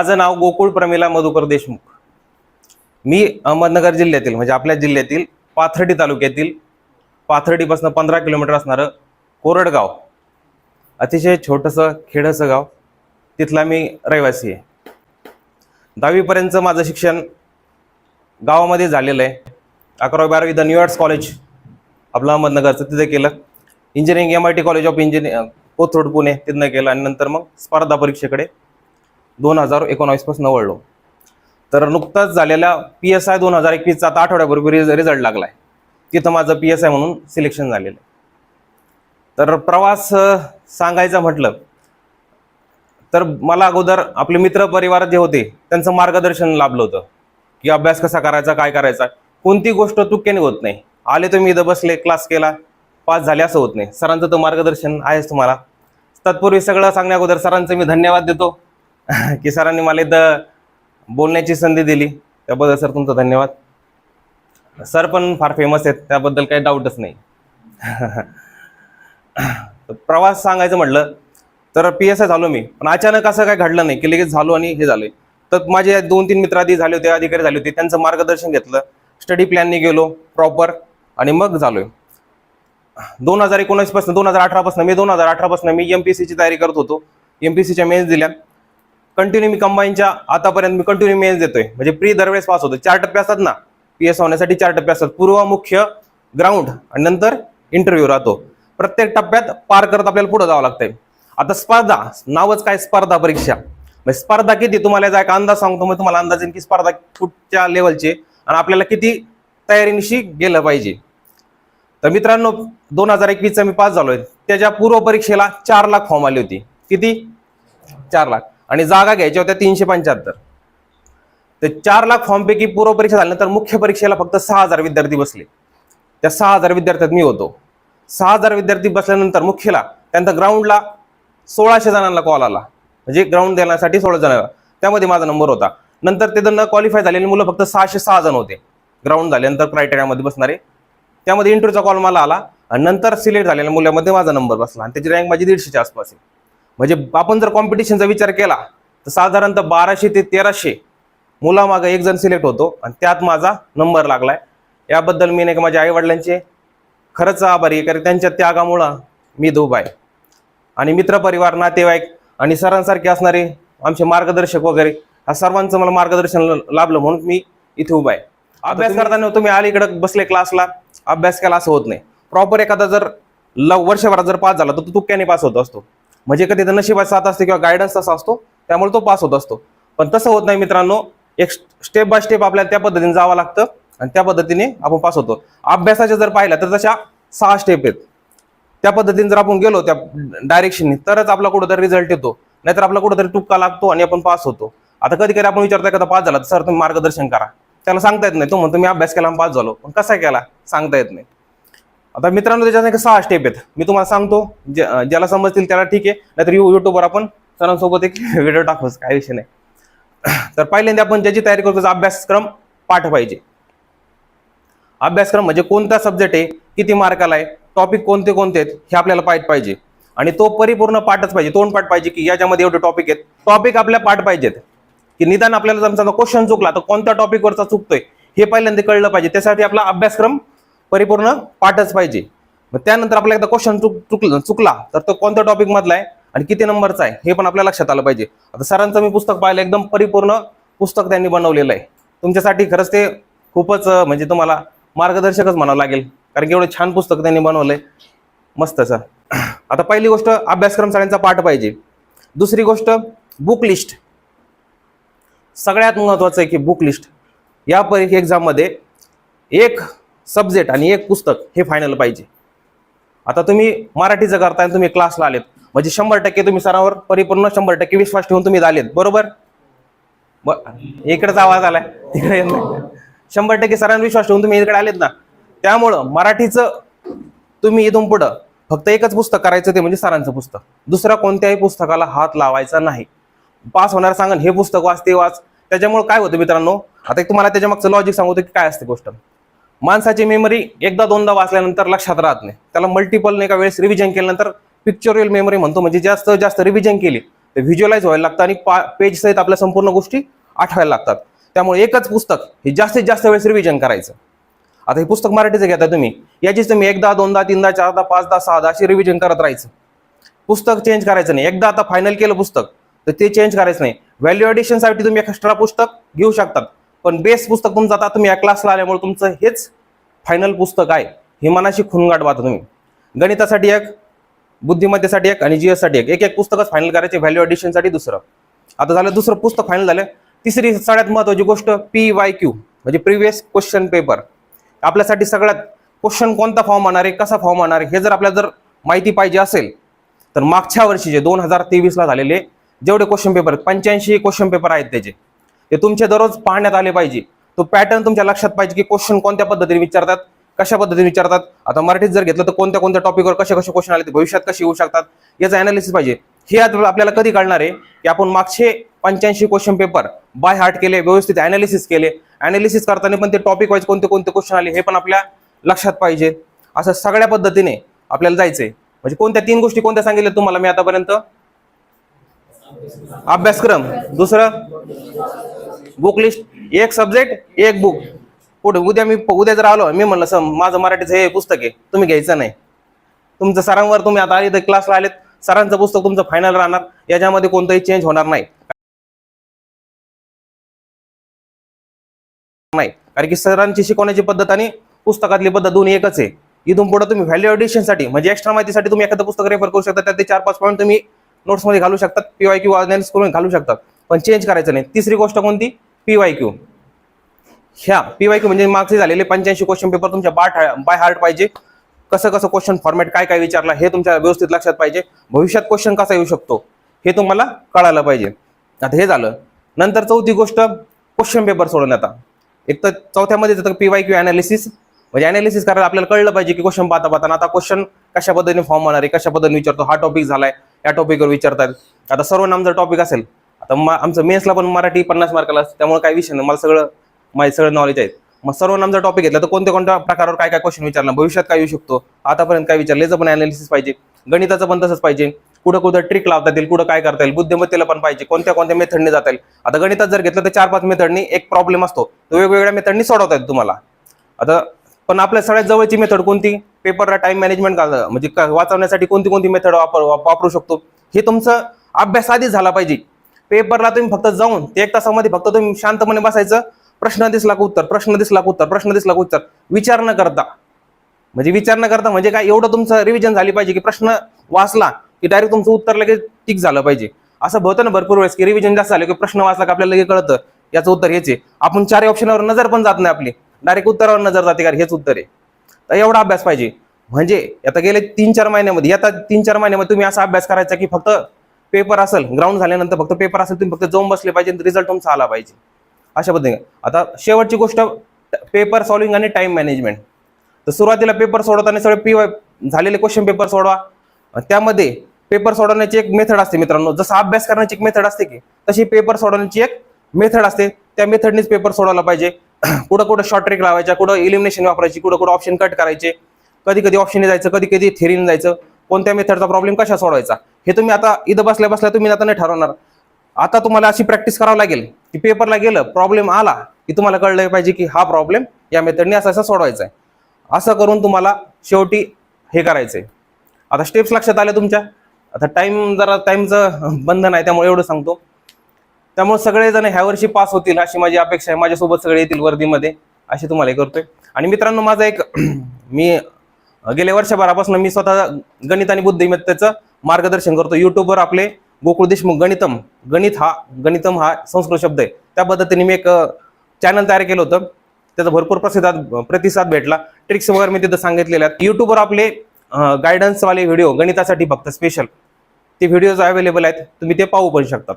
माझं नाव गोकुळ प्रमिला मधुकर देशमुख. मी अहमदनगर जिल्ह्यातील म्हणजे आपल्या जिल्ह्यातील पाथर्डी तालुक्यातील पाथर्डीपासून पंधरा किलोमीटर असणारं कोरडगाव अतिशय छोटंसं खेडंसं गाव तिथला मी रहिवासी आहे. दहावीपर्यंतचं माझं शिक्षण गावामध्ये झालेलं आहे. अकरावी बारावी द न्यूयॉर्क्स कॉलेज आपलं अहमदनगरचं तिथं केलं. Engineering M I T college of engineer Kothrud Pune तिथनं केलं. आणि नंतर मग स्पर्धा परीक्षेकडे दोन हजार एकोणावीसपासून वळलो. तर नुकताच झालेल्या पी एस आय दोन हजार एकवीसचा आता आठवड्यापूर्वी रिझल्ट लागला आहे तिथं माझं पी एस आय म्हणून सिलेक्शन झालेलं आहे. तर प्रवास सांगायचा म्हटलं तर मला अगोदर आपले मित्र परिवार जे होते त्यांचं मार्गदर्शन लाभलं होतं. की अभ्यास कसा करायचा काय करायचा कोणती गोष्ट तुक्याने होत नाही. आले तुम्ही इथं बसले क्लास केला पास झाले असं होत नाही. सरांचं तर मार्गदर्शन आहेच तुम्हाला. तत्पूर्वी सगळं सांगण्या अगोदर सरांचं मी धन्यवाद देतो. की सरांनी मला इथं बोलण्याची संधी दिली. त्याबद्दल सर तुमचं धन्यवाद. सर पण फार फेमस आहेत त्याबद्दल काही डाऊटच नाही. तर प्रवास सांगायचं म्हटलं तर पी एस आय झालो मी. पण अचानक असं काय घडलं नाही की लगेच झालो आणि हे झाले तर माझे दोन तीन मित्र आधी झाले होते अधिकारी झाले होते त्यांचं मार्गदर्शन घेतलं. स्टडी प्लॅनने गेलो प्रॉपर आणि मग झालोय. दोन हजार एकोणीसपासून दोन हजार अठरापासून मी दोन हजार अठरापासून मी एम पी ची तयारी करत होतो. एम पी सीच्या मेन्स दिल्या कंटिन्यू मी कंबाईनच्या आतापर्यंत मी कंटिन्यू मेन्स देतोय. म्हणजे प्री दरवेळेस पास होतो. चार टप्पे असतात ना? पी एस होण्यासाठी चार टप्पे असतात. पूर्व मुख्य ग्राउंड आणि नंतर इंटरव्ह्यू राहतो. प्रत्येक टप्प्यात पार करत आपल्याला पुढे जावं लागतंय. आता स्पर्धा. नावच काय? स्पर्धा परीक्षा. म्हणजे स्पर्धा किती? तुम्हाला याचा एक अंदाज सांगतो. मग तुम्हाला अंदाज येईल की स्पर्धा कुठच्या लेवलची आणि आपल्याला किती तयारीनिशी गेलं पाहिजे. तर मित्रांनो दोन हजार एकवीसचा मी पास झालोय. त्याच्या पूर्व परीक्षेला चार लाख फॉर्म आली होती. किती? चार लाख. आणि जागा घ्यायच्या होत्या तीनशे पंच्याहत्तर. ते चार लाख फॉर्मपैकी पूर्व परीक्षा झाल्यानंतर मुख्य परीक्षेला फक्त सहा हजार विद्यार्थी बसले. त्या सहा हजार विद्यार्थ्यात मी होतो. सहा हजार विद्यार्थी बसल्यानंतर मुख्यला त्यानंतर ग्राउंडला सोळाशे जणांना कॉल आला. म्हणजे ग्राउंड देण्यासाठी सोळा जणांना त्यामध्ये माझा नंबर होता. नंतर ते न क्वालिफाय झालेले मुलं फक्त सहाशे सहा जण होते. ग्राउंड झाल्यानंतर क्रायटेरियामध्ये बसणारे. त्यामध्ये इंटरव्ह्यूचा कॉल मला आला. आणि नंतर सिलेक्ट झालेल्या मुलामध्ये माझा नंबर बसला. आणि त्याची रँक माझी दीडशेच्या आसपास आहे. म्हणजे आपण जर कॉम्पिटिशनचा विचार केला तर साधारणतः बाराशे ते तेराशे मुलामागं एक जण सिलेक्ट होतो आणि त्यात माझा नंबर लागलाय. याबद्दल मी नाही का माझ्या आईवडिलांचे खरंच आभारी आहे कारण त्यांच्या त्यागामुळं मी उभा आहे. आणि मित्रपरिवार नातेवाईक आणि सरांसारखे असणारे आमचे मार्गदर्शक वगैरे या सर्वांचं मला मार्गदर्शन लाभलं म्हणून मी इथे उभा आहे. अभ्यास करताना तुम्ही अलीकडे बसले क्लासला अभ्यास केला असं होत नाही. प्रॉपर एखादा जर वर्षभरात जर पास झाला तर तो तुक्याने पास होत असतो. म्हणजे कधी तर नशिबात साथ असते किंवा गायडन्स तसा असतो त्यामुळे तो पास होत असतो. पण तसं होत नाही मित्रांनो एक स्टेप बाय स्टेप आपल्याला त्या पद्धतीने जावं लागतं आणि त्या पद्धतीने आपण पास होतो. अभ्यासाच्या जर पाहिलं तर तशा सहा स्टेप आहेत. त्या पद्धतीने जर आपण गेलो त्या डायरेक्शनने तरच आपला कुठंतरी रिझल्ट येतो. नाहीतर आपला कुठंतरी तुक्का लागतो आणि आपण पास होतो. आता कधी कधी आपण विचारतो एखादा पास झाला तर सर तुम्ही मार्गदर्शन करा. त्याला सांगता येत नाही. तो म्हणतो मी अभ्यास केला पास झालो. पण कसा केला? सांगता येत नाही. आता मित्रांनो त्याच्यात सहा स्टेप आहेत. मी तुम्हाला सांगतो ज्याला समजतील त्याला ठीक आहे. नाहीतर यू युट्यूबवर आपण सरांसोबत एक व्हिडिओ टाकूच काय विषय नाही. तर पहिल्यांदा आपण ज्याची तयारी करतो अभ्यासक्रम पाठ पाहिजे अभ्यासक्रम म्हणजे कोणता सब्जेक्ट आहे किती मार्काला आहे टॉपिक कोणते कोणते आहेत हे आपल्याला पाहिजे पाहिजे. आणि तो परिपूर्ण पाठच पाहिजे तोंड पाठ पाहिजे की याच्यामध्ये एवढे टॉपिक आहेत. टॉपिक आपल्या पाठ पाहिजेत. की निदान आपल्याला समजा क्वेश्चन चुकला तर कोणत्या टॉपिकवरचा चुकतोय हे पहिल्यांदा कळलं पाहिजे. त्यासाठी आपला अभ्यासक्रम परिपूर्ण पाठच पाहिजे. मग त्यानंतर आपला एकदा क्वेश्चन चुक चुकलं चुकला तर तो कोणत्या टॉपिक मधला आहे आणि किती नंबरचा आहे हे पण आपल्या लक्षात आलं पाहिजे. आता सरांचं मी पुस्तक पाहिलं एकदम परिपूर्ण पुस्तक त्यांनी बनवलेलं आहे. तुमच्यासाठी खरंच ते खूपच म्हणजे तुम्हाला मार्गदर्शकच म्हणावं लागेल. कारण की एवढं छान पुस्तक त्यांनी बनवलंय. मस्त सर. आता पहिली गोष्ट अभ्यासक्रम सगळ्यांचा पाठ पाहिजे. दुसरी गोष्ट बुक लिस्ट सगळ्यात महत्वाचं आहे की बुक लिस्ट या परीक्षा एक्झाममध्ये एक सब्जेक्ट आणि एक पुस्तक हे फायनल पाहिजे. आता तुम्ही मराठीचं करताय तुम्ही क्लासला आलेत. म्हणजे शंभर टक्के तुम्ही सरावर परिपूर्ण शंभर टक्के विश्वास ठेवून तुम्ही आलेत बरोबर? ब- इकडेच आवाज आलाय. तिकडे येत नाही. शंभर टक्के सरांवर विश्वास ठेवून तुम्ही इकडे आलेत ना. त्यामुळं मराठीचं तुम्ही इथून पुढं फक्त एकच पुस्तक करायचं ते म्हणजे सरांचं पुस्तक. दुसऱ्या कोणत्याही पुस्तकाला हात लावायचा नाही. पास होणार सांगा हे पुस्तक वाचते वाच. त्याच्यामुळे काय होतं मित्रांनो? आता एक तुम्हाला त्याच्या मागचं लॉजिक सांगतो की काय असते गोष्ट? माणसाची मेमरी एकदा दोनदा वाचल्यानंतर लक्षात राहत नाही. त्याला मल्टिपल एका वेळेस रिव्हिजन केल्यानंतर पिक्चरियल मेमरी म्हणतो. म्हणजे जास्त जास्त रिव्हिजन केली तर व्हिज्युअलाइज व्हायला लागतं आणि पा पेज सहित आपल्या संपूर्ण गोष्टी आठवायला लागतात. त्यामुळे एकच पुस्तक हे जास्तीत जास्त वेळेस रिव्हिजन करायचं. आता हे पुस्तक मराठीचं घेता तुम्ही. याचीच तुम्ही एकदा दोनदा तीनदा चारदा पाचदा सहादा अशी रिव्हिजन करत राहायचं. पुस्तक चेंज करायचं नाही. एकदा आता फायनल केलं पुस्तक तर ते चेंज करायचं नाही. व्हॅल्यू ॲडिशनसाठी तुम्ही एक्स्ट्रा पुस्तक घेऊ शकतात. पण बेस पुस्तक तुमचं आता तुम्ही या क्लासला आल्यामुळे तुमचं हेच फायनल पुस्तक आहे. हे मनाशी खुनगाट पाहता तुम्ही. गणितासाठी एक बुद्धिमत्तेसाठी एक आणि जीएससाठी एक. एक एक पुस्तकच फायनल करायचे व्हॅल्यू ॲडिशनसाठी दुसरं. आता झालं दुसरं पुस्तक फायनल झालं. तिसरी सगळ्यात महत्त्वाची गोष्ट पी वाय क्यू म्हणजे प्रिव्हियस क्वेश्चन पेपर आपल्यासाठी सगळ्यात क्वेश्चन कोणता फॉर्म आणणार आहे कसा फॉर्म आणणार आहे हे जर आपल्याला जर माहिती पाहिजे असेल तर मागच्या वर्षीचे दोन हजार तेवीसला झालेले जेवढे क्वेश्चन पेपर आहेत पंच्याऐंशी क्वेश्चन पेपर आहेत त्याचे. ते तुमचे दररोज पाहण्यात आले पाहिजे. तो पॅटर्न तुमच्या लक्षात पाहिजे की क्वेश्चन कोणत्या पद्धतीने विचारतात कशा पद्धतीने विचारतात. आता मराठीत जर घेतलं तर कोणत्या कोणत्या टॉपिकवर कसे कसे क्वेश्चन आले ते भविष्यात कसे येऊ शकतात याचं अनालिसिस पाहिजे. हे आता आपल्याला कधी कळणार आहे की आपण मागचे पंच्याऐंशी क्वेश्चन पेपर बाय हार्ट केले व्यवस्थित अनालिसिस केले. अनालिसिस करताना पण ते टॉपिक वाईज कोणते कोणते क्वेश्चन आले हे पण आपल्या लक्षात पाहिजे. असं सगळ्या पद्धतीने आपल्याला जायचंय. म्हणजे कोणत्या तीन गोष्टी कोणत्या सांगितल्या तुम्हाला मी आतापर्यंत? अभ्यासक्रम. दुसरं? बुक लिस्ट एक सब्जेक्ट एक बुक. पुढे उद्या मी उद्या जर आलो मी म्हणलं सर माझं मराठीचं हे पुस्तक आहे तुम्ही घ्यायचं नाही. तुमचं सरांवर तुम्ही आता इथं क्लासला आलेत सरांचं पुस्तक तुमचं फायनल राहणार याच्यामध्ये कोणतंही चेंज होणार नाही. नाही. कारण की सरांची शिकवण्याची पद्धत आणि पुस्तकातली पद्धत दोन्ही एकच आहे. इथून पुढे तुम्ही व्हॅल्यू एडिशनसाठी म्हणजे एक्स्ट्रा माहितीसाठी तुम्ही एखादं पुस्तक रेफर करू शकता त्यात ते चार पाच पॉईंट तुम्ही नोट्समध्ये घालू शकतात पीवाय किंवा अनालिसिस करून घालू शकतात. पण चेंज करायचं नाही. तिसरी गोष्ट कोणती? P Y Q. ह्या पी वाय क्यू म्हणजे मागचे झालेले पंच्याऐंशी क्वेश्चन पेपर तुमच्या बाय बाय हार्ट पाहिजे. कसं कसं क्वेश्चन फॉर्मॅट काय काय विचारला हे तुमच्या व्यवस्थित लक्षात पाहिजे. भविष्यात क्वेश्चन कसा येऊ शकतो हे तुम्हाला कळायला पाहिजे. आता हे झालं. नंतर चौथी गोष्ट क्वेश्चन पेपर सोडून आता. एक तर चौथ्यामध्ये येतं पी वाय क्यू अनालिसिस म्हणजे अनालिसिस करायला आपल्याला कळलं पाहिजे की क्वेश्चन पाहता पाहताना आता क्वेश्चन कशा पद्धतीने फॉर्म होणार आहे कशा पद्धतीने विचारतो हा टॉपिक झालाय या टॉपिकवर विचारतात. आता सर्वनाम जर टॉपिक असेल तर मा- आमचं मेन्सला पण मराठी पन्नास मार्काला असतं त्यामुळे काही विषय नाही. मला सगळं माझे सगळं नॉलेज आहेत मग सर्वांना जर टॉपिक घेतला तर कोणत्या कोणत्या प्रकारावर काय काय क्वेश्चन विचारला भविष्यात काय येऊ शकतो? आतापर्यंत काय विचारलं? याचं पण अनालिसिस पाहिजे. गणिताचं पण तसंच पाहिजे. कुठं कुठं ट्रिक लावता येईल कुठं काय करता येईल बुद्धिमत्तेला पण पाहिजे. कोणत्या कोणत्या मेथडने जाता येईल? आता गणितात जर घेतलं तर चार पाच मेथडनी एक प्रॉब्लेम असतो. तो वेगवेगळ्या मेथडनी सोडवता येईल तुम्हाला. आता पण आपल्या सगळ्यात जवळची मेथड कोणती? पेपरला टाइम मॅनेजमेंट म्हणजे वाचवण्यासाठी कोणती कोणती मेथड वापर वाप- वापरू शकतो? हे तुमचं अभ्यास आधीच झाला पाहिजे. पेपरला तुम्ही फक्त जाऊन ते एक तासामध्ये फक्त तुम्ही शांतपणे बसायचं. प्रश्न दिसला का उत्तर? प्रश्न दिसला का उत्तर? प्रश्न दिसला का उत्तर? विचार न करता. म्हणजे विचार न करता म्हणजे काय? एवढं तुमचं रिव्हिजन झाली पाहिजे की प्रश्न वाचला की डायरेक्ट तुमचं उत्तर लगेच टिक झालं पाहिजे. असं होतं ना भरपूर वेळेस की रिव्हिजन जास्त झालं की प्रश्न वाचला की आपल्याला लगेच कळतं. याचं उत्तर हेच आहे. आपण चार ऑप्शनवर नजर पण जात नाही आपली. डायरेक्ट उत्तरावर नजर जाते कारण हेच उत्तर आहे. तर एवढा अभ्यास पाहिजे. म्हणजे आता गेले तीन चार महिन्यामध्ये आता तीन चार महिन्यामध्ये तुम्ही असा अभ्यास करायचा की फक्त पेपर असेल ग्राउंड झाल्यानंतर फक्त पेपर असेल तुम्ही फक्त जाऊन बसले पाहिजे रिझल्ट तुमचा आला पाहिजे. अशा पद्धतीने. आता शेवटची गोष्ट पेपर सॉल्विंग आणि टाइम मॅनेजमेंट तर सुरुवातीला पेपर सोडवताना सगळे पी झालेले क्वेश्चन पेपर सोडवा. त्यामध्ये पेपर सोडवण्याची एक मेथड असते मित्रांनो. जसं अभ्यास करण्याची एक मेथड असते की तशी पेपर सोडवण्याची एक मेथड असते. त्या मेथडनेच पेपर सोडवला पाहिजे. कुठं कुठं शॉर्ट ट्रेक लावायच्या कुठं इलिमिनेशन वापरायची कुठं कुठं ऑप्शन कट करायचे. कधी कधी ऑप्शनने जायचं कधी कधी थेरीने जायचं. कोणत्या मेथडचा प्रॉब्लेम कशा सोडवायचा? हे तुम्ही आता इथं बसल्या बसल्या तुम्ही आता नाही ठरवणार. आता तुम्हाला अशी प्रॅक्टिस करावं लागेल की पेपरला गेलं प्रॉब्लेम आला की तुम्हाला कळलं पाहिजे की हा प्रॉब्लेम या मेथडने असा असा सोडवायचा आहे. असं करून तुम्हाला शेवटी हे करायचं आहे आता स्टेप्स लक्षात आल्या तुमच्या? आता टाइम जरा टाईमचं बंधन आहे त्यामुळे एवढं सांगतो. त्यामुळे सगळेजण ह्या वर्षी पास होतील अशी माझी अपेक्षा आहे. माझ्यासोबत सगळे येतील वर्दीमध्ये असे तुम्हाला हे करतोय. आणि मित्रांनो माझा एक मी गेल्या वर्षभरापासून मी स्वतः गणित आणि बुद्धिमत्तेचं मार्गदर्शन करतो. युट्यूबवर आपले गोकुळ देशमुख गणितम. गणित हा गणितम हा संस्कृत शब्द आहे. त्या पद्धतीने मी एक चॅनल तयार केलं होतं. त्याचा भरपूर प्रसिद्धात प्रतिसाद भेटला. ट्रिक्स वगैरे मी तिथं सांगितलेल्या आहेत. युट्यूबवर आपले गायडन्सवाले व्हिडिओ गणितासाठी फक्त स्पेशल ते व्हिडिओज अवेलेबल आहेत. तुम्ही ते पाहू पण शकतात